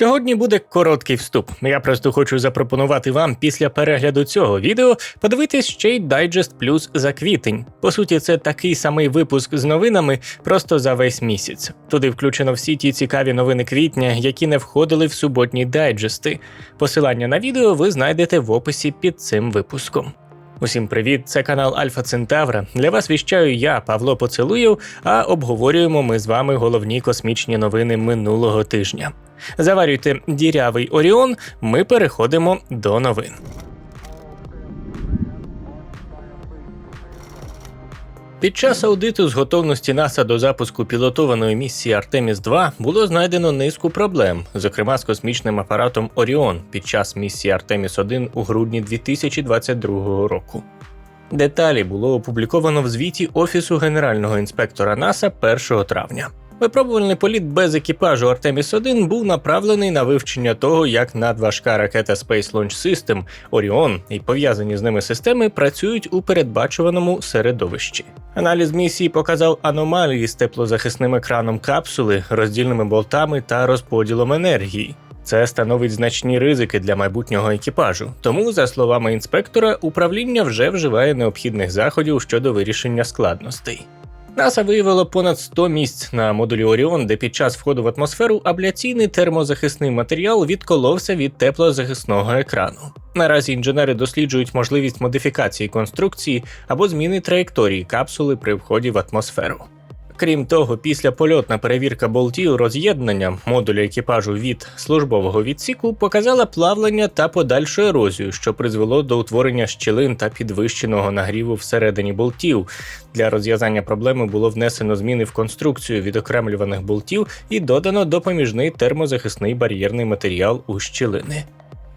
Сьогодні буде короткий вступ. Я просто хочу запропонувати вам після перегляду цього відео подивитись ще й Digest Plus за квітень. По суті, це такий самий випуск з новинами, просто за весь місяць. Туди включено всі ті цікаві новини квітня, які не входили в суботні дайджести. Посилання на відео ви знайдете в описі під цим випуском. Усім привіт! Це канал Альфа Центавра. Для вас віщаю я, Павло Поцелуєв, а обговорюємо ми з вами головні космічні новини минулого тижня. Заварюйте дірявий Оріон. Ми переходимо до новин. Під час аудиту з готовності НАСА до запуску пілотованої місії Артеміс 2 було знайдено низку проблем, зокрема з космічним апаратом Оріон під час місії Артеміс 1 у грудні 2022 року. Деталі було опубліковано в звіті Офісу генерального інспектора НАСА 1 травня. Випробувальний політ без екіпажу Артеміс 1 був направлений на вивчення того, як надважка ракета Space Launch System Оріон і пов'язані з ними системи працюють у передбачуваному середовищі. Аналіз місії показав аномалії з теплозахисним екраном капсули, роздільними болтами та розподілом енергії. Це становить значні ризики для майбутнього екіпажу. Тому, за словами інспектора, управління вже вживає необхідних заходів щодо вирішення складностей. НАСА виявило понад 100 місць на модулі Оріон, де під час входу в атмосферу абляційний термозахисний матеріал відколовся від теплозахисного екрану. Наразі інженери досліджують можливість модифікації конструкції або зміни траєкторії капсули при вході в атмосферу. Крім того, після польотна перевірка болтів роз'єднання модуля екіпажу від службового відсіку показала плавлення та подальшу ерозію, що призвело до утворення щілин та підвищеного нагріву всередині болтів. Для розв'язання проблеми було внесено зміни в конструкцію відокремлюваних болтів і додано допоміжний термозахисний бар'єрний матеріал у щілини.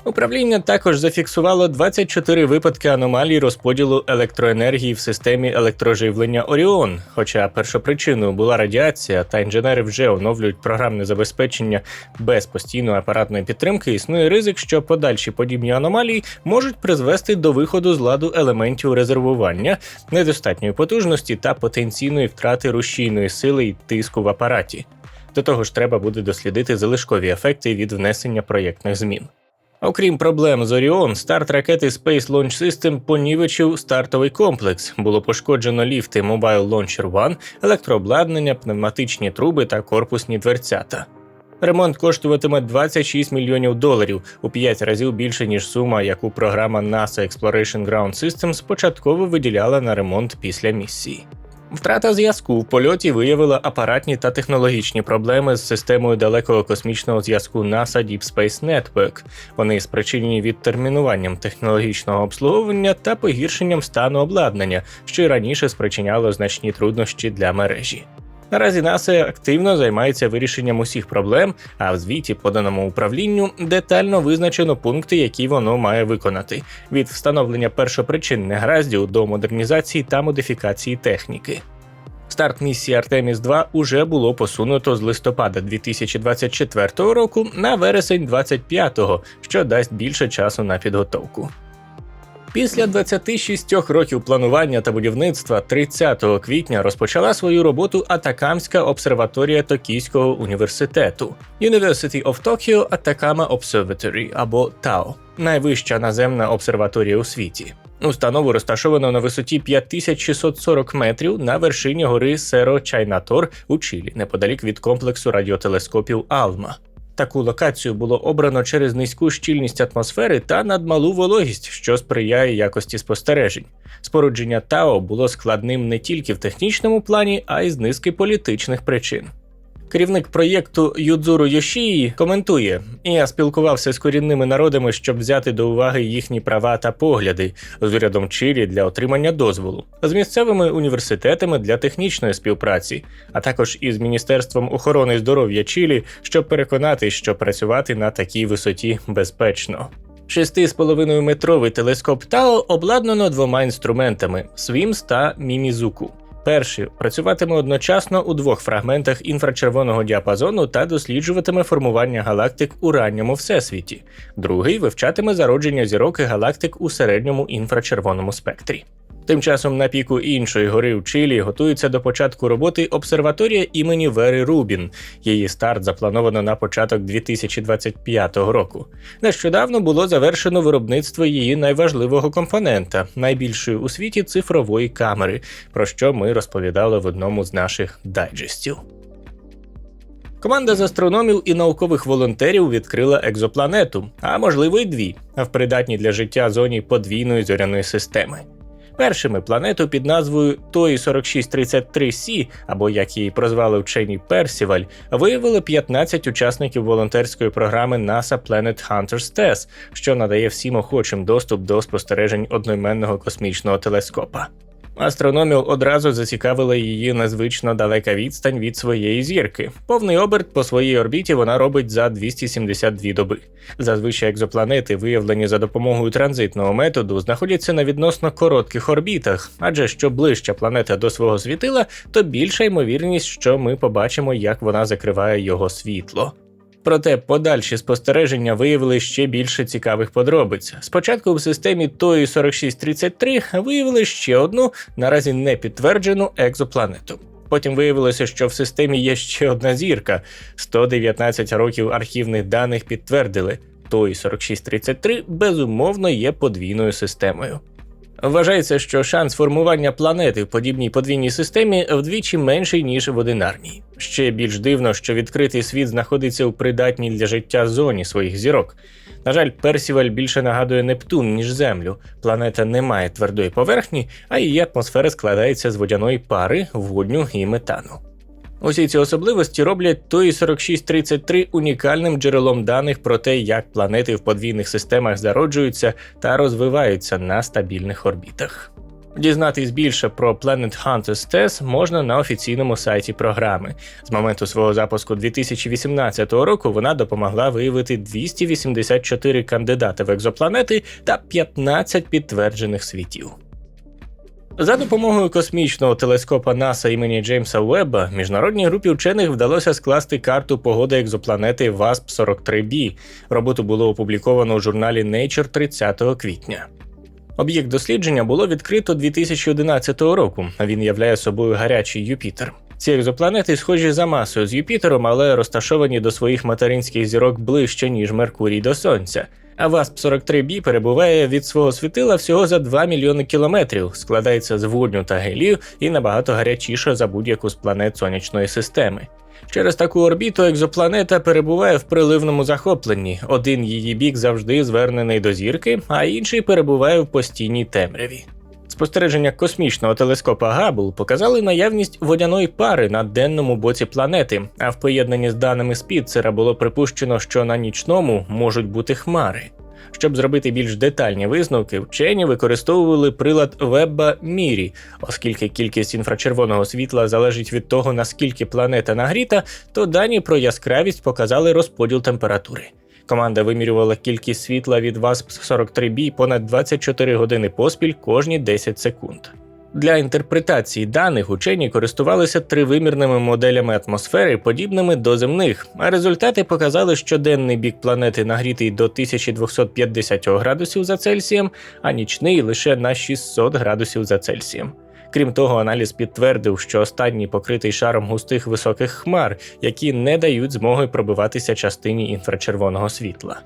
Управління також зафіксувало 24 випадки аномалій розподілу електроенергії в системі електроживлення Оріон. Хоча першопричиною була радіація, та інженери вже оновлюють програмне забезпечення без постійної апаратної підтримки, існує ризик, що подальші подібні аномалії можуть призвести до виходу з ладу елементів резервування, недостатньої потужності та потенційної втрати рушійної сили і тиску в апараті. До того ж, треба буде дослідити залишкові ефекти від внесення проєктних змін. Окрім проблем з Оріон, старт ракети Space Launch System понівечив стартовий комплекс. Було пошкоджено ліфти Mobile Launcher One, електрообладнання, пневматичні труби та корпусні дверцята. Ремонт коштуватиме 26 мільйонів доларів у 5 разів більше ніж сума, яку програма NASA Exploration Ground Systems початково виділяла на ремонт після місії. Втрата зв'язку в польоті виявила апаратні та технологічні проблеми з системою далекого космічного зв'язку NASA Deep Space Network. Вони спричинені відтермінуванням технологічного обслуговування та погіршенням стану обладнання, що й раніше спричиняло значні труднощі для мережі. Наразі НАСА активно займається вирішенням усіх проблем, а в звіті, поданому управлінню, детально визначено пункти, які воно має виконати: від встановлення першопричин негараздів до модернізації та модифікації техніки. Старт місії Артеміс 2 уже було посунуто з листопада 2024 року на вересень 2025, що дасть більше часу на підготовку. Після 26 років планування та будівництва 30 квітня розпочала свою роботу Атакамська обсерваторія Токійського університету University of Tokyo Atacama Observatory або ТАО, найвища наземна обсерваторія у світі. Установу розташовано на висоті 5640 метрів на вершині гори Серо Чайнатор у Чилі, неподалік від комплексу радіотелескопів Алма. Таку локацію було обрано через низьку щільність атмосфери та надмалу вологість, що сприяє якості спостережень. Спорудження Тао було складним не тільки в технічному плані, а й з низки політичних причин. Керівник проєкту Юдзуру Йошії коментує: я спілкувався з корінними народами, щоб взяти до уваги їхні права та погляди з урядом Чилі для отримання дозволу, з місцевими університетами для технічної співпраці, а також із Міністерством охорони здоров'я Чилі, щоб переконати, що працювати на такій висоті безпечно. 6,5 метровий телескоп Тао обладнано двома інструментами Свімс та Мімізуку. Перший працюватиме одночасно у двох фрагментах інфрачервоного діапазону та досліджуватиме формування галактик у ранньому всесвіті. Другий вивчатиме зародження зірок і галактик у середньому інфрачервоному спектрі. Тим часом на піку іншої гори в Чилі готується до початку роботи обсерваторія імені Вери Рубін. Її старт заплановано на початок 2025 року. Нещодавно було завершено виробництво її найважливого компонента найбільшої у світі цифрової камери, про що ми розповідали в одному з наших дайджестів. Команда з астрономів і наукових волонтерів відкрила екзопланету, а можливо й дві, в придатній для життя зоні подвійної зоряної системи. Першими планету під назвою Тої 4633 Сі, або як її прозвали вчені Персіваль, виявили 15 учасників волонтерської програми NASA Planet Hunters TESS, що надає всім охочим доступ до спостережень одноіменного космічного телескопа. Астрономів одразу зацікавила її незвично далека відстань від своєї зірки. Повний оберт по своїй орбіті вона робить за 272 доби. Зазвичай екзопланети, виявлені за допомогою транзитного методу, знаходяться на відносно коротких орбітах, адже що ближча планета до свого світила, то більша ймовірність, що ми побачимо, як вона закриває його світло. Проте подальші спостереження виявили ще більше цікавих подробиць. Спочатку в системі TOI 4633 виявили ще одну, наразі не підтверджену екзопланету. Потім виявилося, що в системі є ще одна зірка. 119 років архівних даних підтвердили, TOI 4633 безумовно є подвійною системою. Вважається, що шанс формування планети в подібній подвійній системі вдвічі менший ніж в одинарній. Ще більш дивно, що відкритий світ знаходиться у придатній для життя зоні своїх зірок. На жаль, Персіваль більше нагадує Нептун, ніж Землю. Планета не має твердої поверхні, а її атмосфера складається з водяної пари, водню і метану. Усі ці особливості роблять той 4633 унікальним джерелом даних про те, як планети в подвійних системах зароджуються та розвиваються на стабільних орбітах. Дізнатись більше про Planet Hunters TESS можна на офіційному сайті програми. З моменту свого запуску 2018 року вона допомогла виявити 284 кандидати в екзопланети та 15 підтверджених світів. За допомогою космічного телескопа НАСА імені Джеймса Уебба міжнародній групі вчених вдалося скласти карту погоди екзопланети WASP-43b. Роботу було опубліковано у журналі Nature 30 квітня. Об'єкт дослідження було відкрито 2011 року. Він являє собою гарячий Юпітер. Ці екзопланети схожі за масою з Юпітером, але розташовані до своїх материнських зірок ближче, ніж Меркурій до Сонця. А ВАСП-43Б перебуває від свого світила всього за 2 мільйони кілометрів, складається з водню та гелію і набагато гарячіша за будь-яку з планет сонячної системи. Через таку орбіту екзопланета перебуває в приливному захопленні. Один її бік завжди звернений до зірки, а інший перебуває в постійній темряві. Спостереження космічного телескопа Габл показали наявність водяної пари на денному боці планети, а в поєднанні з даними Спітцера було припущено, що на нічному можуть бути хмари. Щоб зробити більш детальні висновки, вчені використовували прилад Вебба Мірі, оскільки кількість інфрачервоного світла залежить від того, наскільки планета нагріта, то дані про яскравість показали розподіл температури. Команда вимірювала кількість світла від WASP-43b понад 24 години поспіль кожні 10 секунд. Для інтерпретації даних учені користувалися тривимірними моделями атмосфери, подібними до земних, а результати показали, що денний бік планети нагрітий до 1250 градусів за Цельсієм, а нічний лише на 600 градусів за Цельсієм. Крім того, аналіз підтвердив, що останній покритий шаром густих високих хмар, які не дають змоги пробиватися частині інфрачервоного світла.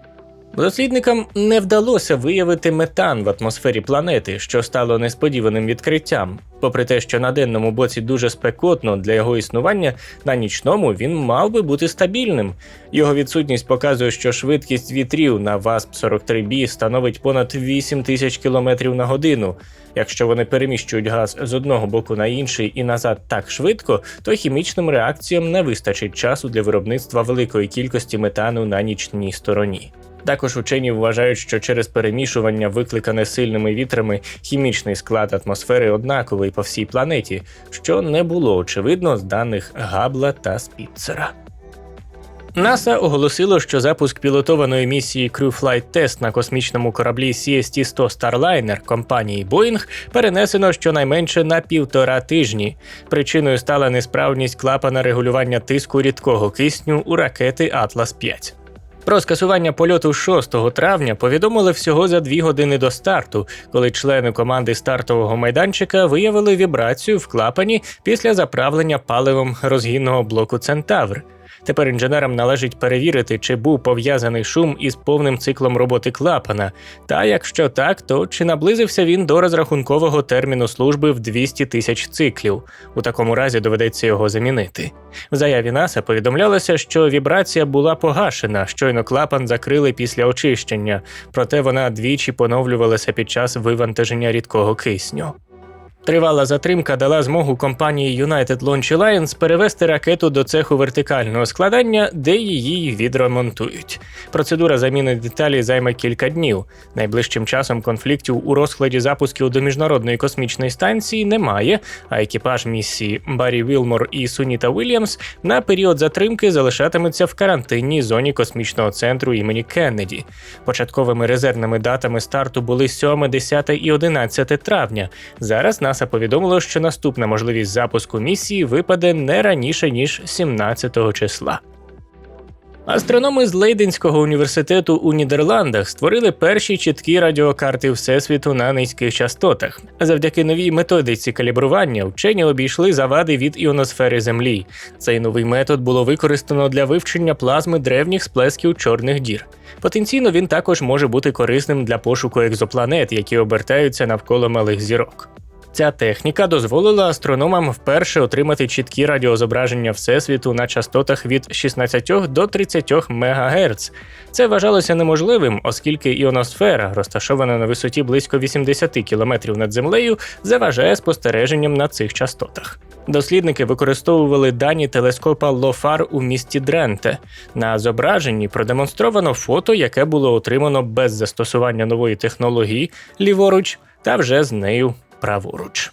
Дослідникам не вдалося виявити метан в атмосфері планети, що стало несподіваним відкриттям. Попри те, що на денному боці дуже спекотно для його існування, на нічному він мав би бути стабільним. Його відсутність показує, що швидкість вітрів на ВАСП-43b становить понад 8 тисяч км на годину. Якщо вони переміщують газ з одного боку на інший і назад так швидко, то хімічним реакціям не вистачить часу для виробництва великої кількості метану на нічній стороні. Також учені вважають, що через перемішування, викликане сильними вітрами, хімічний склад атмосфери однаковий по всій планеті, що не було очевидно з даних Габла та Спітцера. НАСА оголосило, що запуск пілотованої місії Crew Flight Test на космічному кораблі CST-100 Starliner компанії Boeing перенесено щонайменше на півтора тижні. Причиною стала несправність клапана регулювання тиску рідкого кисню у ракети Atlas 5 Про скасування польоту 6 травня повідомили всього за дві години до старту, коли члени команди стартового майданчика виявили вібрацію в клапані після заправлення паливом розгінного блоку Центавр. Тепер інженерам належить перевірити, чи був пов'язаний шум із повним циклом роботи клапана, та якщо так, то чи наблизився він до розрахункового терміну служби в 200 тисяч циклів. У такому разі доведеться його замінити. В заяві НАСА повідомлялося, що вібрація була погашена, щойно клапан закрили після очищення, проте вона двічі поновлювалася під час вивантаження рідкого кисню. Тривала затримка дала змогу компанії United Launch Alliance перевести ракету до цеху вертикального складання, де її відремонтують. Процедура заміни деталей займе кілька днів. Найближчим часом конфліктів у розкладі запусків до міжнародної космічної станції немає. А екіпаж місії Баррі Вілмор і Суніта Уільямс на період затримки залишатимуться в карантинній зоні космічного центру імені Кеннеді. Початковими резервними датами старту були 7, 10 і 11 травня. Зараз НАСА повідомило, що наступна можливість запуску місії випаде не раніше ніж 17 числа. Астрономи з Лейденського університету у Нідерландах створили перші чіткі радіокарти Всесвіту на низьких частотах. Завдяки новій методиці калібрування вчені обійшли завади від іоносфери Землі. Цей новий метод було використано для вивчення плазми древніх сплесків чорних дір. Потенційно він також може бути корисним для пошуку екзопланет, які обертаються навколо малих зірок. Ця техніка дозволила астрономам вперше отримати чіткі радіозображення Всесвіту на частотах від 16 до 30 МГц. Це вважалося неможливим, оскільки іоносфера, розташована на висоті близько 80 км над землею, заважає спостереженням на цих частотах. Дослідники використовували дані телескопа Лофар у місті Дренте. На зображенні продемонстровано фото, яке було отримано без застосування нової технології ліворуч, та вже з нею праворуч.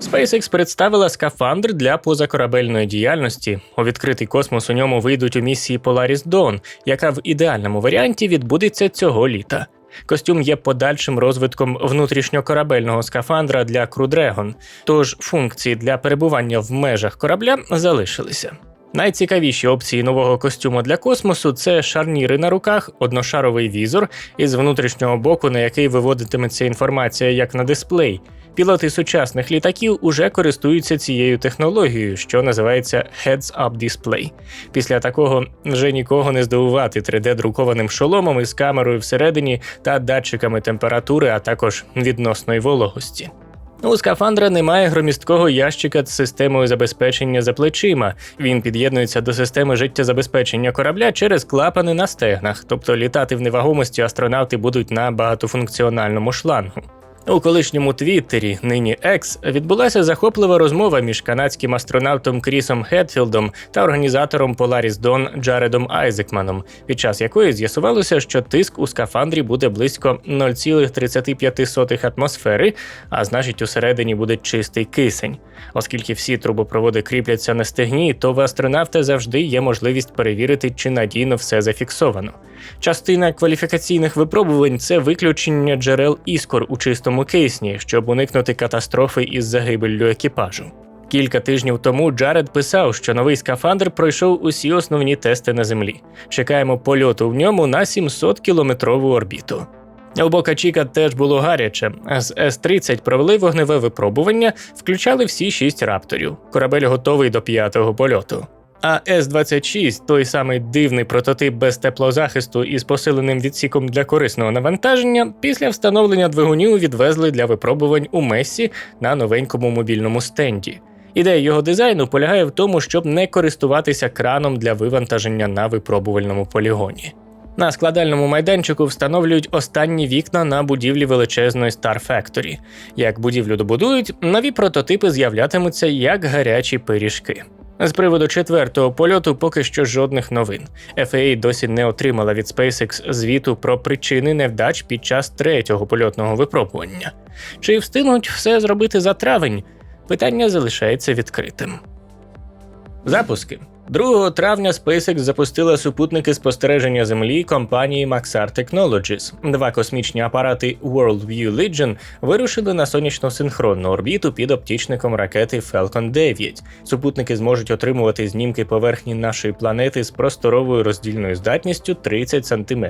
SpaceX представила скафандр для позакорабельної діяльності. У відкритий космос у ньому вийдуть у місії Polaris Dawn, яка в ідеальному варіанті відбудеться цього літа. Костюм є подальшим розвитком внутрішньокорабельного скафандра для Crew Dragon, тож функції для перебування в межах корабля залишилися. Найцікавіші опції нового костюму для космосу це шарніри на руках, одношаровий візор із внутрішнього боку, на який виводитиметься інформація як на дисплей. Пілоти сучасних літаків уже користуються цією технологією, що називається Heads-Up Display. Після такого вже нікого не здивувати 3D-друкованим шоломом із камерою всередині та датчиками температури, а також відносної вологості. У скафандра немає громісткого ящика з системою забезпечення за плечима. Він під'єднується до системи життєзабезпечення корабля через клапани на стегнах, тобто літати в невагомості астронавти будуть на багатофункціональному шлангу. У колишньому Твіттері, нині X, відбулася захоплива розмова між канадським астронавтом Крісом Хетфілдом та організатором Polaris Dawn Джаредом Айзекманом, під час якої з'ясувалося, що тиск у скафандрі буде близько 0,35 атмосфери, а значить, усередині буде чистий кисень. Оскільки всі трубопроводи кріпляться на стегні, то в астронавта завжди є можливість перевірити, чи надійно все зафіксовано. Частина кваліфікаційних випробувань це виключення джерел іскор у чистому кисні, щоб уникнути катастрофи із загибеллю екіпажу. Кілька тижнів тому Джаред писав, що новий скафандр пройшов усі основні тести на землі. Чекаємо польоту в ньому на 700 кілометрову орбіту. У Бока Чіка теж було гаряче. З С-30 провели вогневе випробування, включали всі шість рапторів. Корабель готовий до п'ятого польоту. А С-26, той самий дивний прототип без теплозахисту із посиленим відсіком для корисного навантаження, після встановлення двигунів відвезли для випробувань у Месі на новенькому мобільному стенді. Ідея його дизайну полягає в тому, щоб не користуватися краном для вивантаження на випробувальному полігоні. На складальному майданчику встановлюють останні вікна на будівлі величезної Star Factory. Як будівлю добудують, нові прототипи з'являтимуться як гарячі пиріжки. З приводу четвертого польоту поки що жодних новин. FAA досі не отримала від SpaceX звіту про причини невдач під час третього польотного випробування. Чи встигнуть все зробити за травень? Питання залишається відкритим. Запуски 2 травня SpaceX запустила супутники спостереження Землі компанії Maxar Technologies. Два космічні апарати WorldView Legion вирушили на сонячно-синхронну орбіту під оптічником ракети Falcon 9. Супутники зможуть отримувати знімки поверхні нашої планети з просторовою роздільною здатністю 30 см.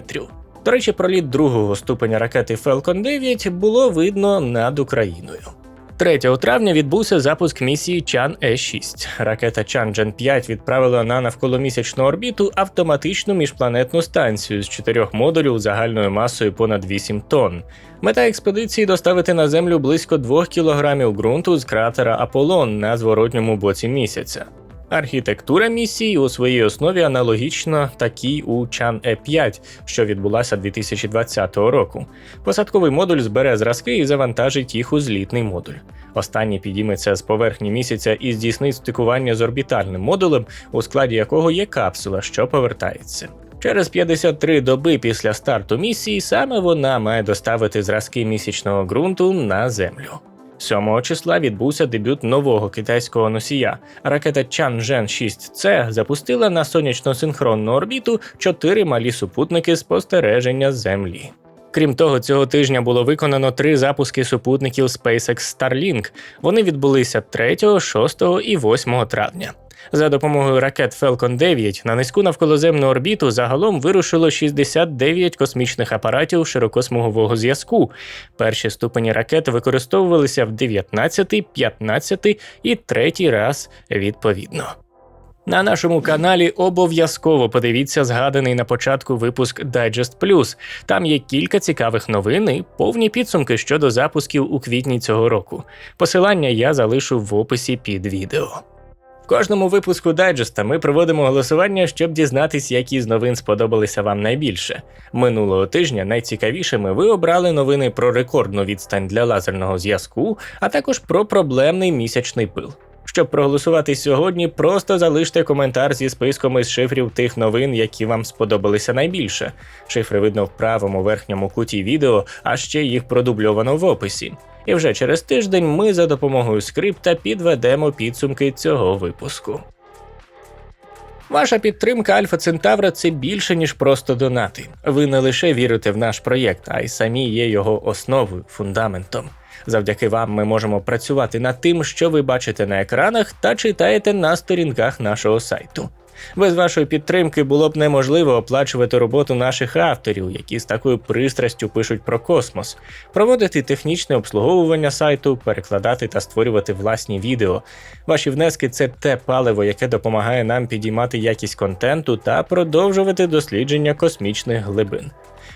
До речі, проліт другого ступеня ракети Falcon 9 було видно над Україною. 3 травня відбувся запуск місії Чан Е 6 Ракета Чанджен 5 відправила на навколомісячну орбіту автоматичну міжпланетну станцію з чотирьох модулів загальною масою понад 8 тонн. Мета експедиції доставити на землю близько 2 кілограмів ґрунту з кратера Аполлон на зворотньому боці місяця. Архітектура місії у своїй основі аналогічна такій у Чан Е 5 що відбулася 2020 року. Посадковий модуль збере зразки і завантажить їх у злітний модуль. Останній підійметься з поверхні місяця і здійснить стикування з орбітальним модулем, у складі якого є капсула, що повертається. Через 53 доби після старту місії саме вона має доставити зразки місячного ґрунту на землю. 7 числа відбувся дебют нового китайського носія. Ракета Чанжен 6C запустила на сонячно-синхронну орбіту чотири малі супутники спостереження Землі. Крім того, цього тижня було виконано три запуски супутників SpaceX Starlink. Вони відбулися 3, 6 і 8 травня. За допомогою ракет Falcon 9 на низьку навколоземну орбіту загалом вирушило 69 космічних апаратів широкосмугового зв'язку. Перші ступені ракет використовувалися в 19, 15 і 3 раз відповідно. На нашому каналі обов'язково подивіться згаданий на початку випуск Digest Plus. Там є кілька цікавих новин і повні підсумки щодо запусків у квітні цього року. Посилання я залишу в описі під відео. Кожному випуску дайджеста ми проводимо голосування, щоб дізнатись, які з новин сподобалися вам найбільше. Минулого тижня найцікавішими ви обрали новини про рекордну відстань для лазерного зв'язку, а також про проблемний місячний пил. Щоб проголосувати сьогодні, просто залиште коментар зі списком із шифрів тих новин, які вам сподобалися найбільше. Шифри видно в правому верхньому куті відео, а ще їх продубльовано в описі. І вже через тиждень ми за допомогою скрипта підведемо підсумки цього випуску. Ваша підтримка Альфа Центавра це більше, ніж просто донати. Ви не лише вірите в наш проєкт, а й самі є його основою, фундаментом. Завдяки вам ми можемо працювати над тим, що ви бачите на екранах та читаєте на сторінках нашого сайту. Без вашої підтримки було б неможливо оплачувати роботу наших авторів, які з такою пристрастю пишуть про космос, проводити технічне обслуговування сайту, перекладати та створювати власні відео. Ваші внески це те паливо, яке допомагає нам підіймати якість контенту та продовжувати дослідження космічних глибин.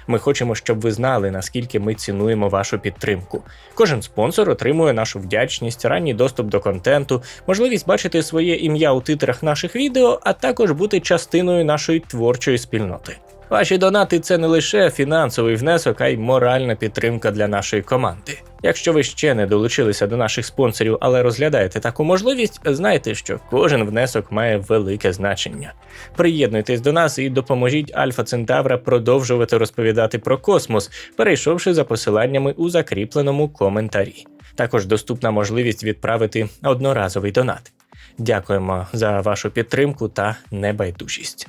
Ми хочемо, щоб ви знали, наскільки ми цінуємо вашу підтримку. Кожен спонсор отримує нашу вдячність, ранній доступ до контенту, можливість бачити своє ім'я у титрах наших відео, а також бути частиною нашої творчої спільноти. Ваші донати це не лише фінансовий внесок, а й моральна підтримка для нашої команди. Якщо ви ще не долучилися до наших спонсорів, але розглядаєте таку можливість, знайте, що кожен внесок має велике значення. Приєднуйтесь до нас і допоможіть Альфа Центавра продовжувати розповідати про космос, перейшовши за посиланнями у закріпленому коментарі. Також доступна можливість відправити одноразовий донат. Дякуємо за вашу підтримку та небайдужість.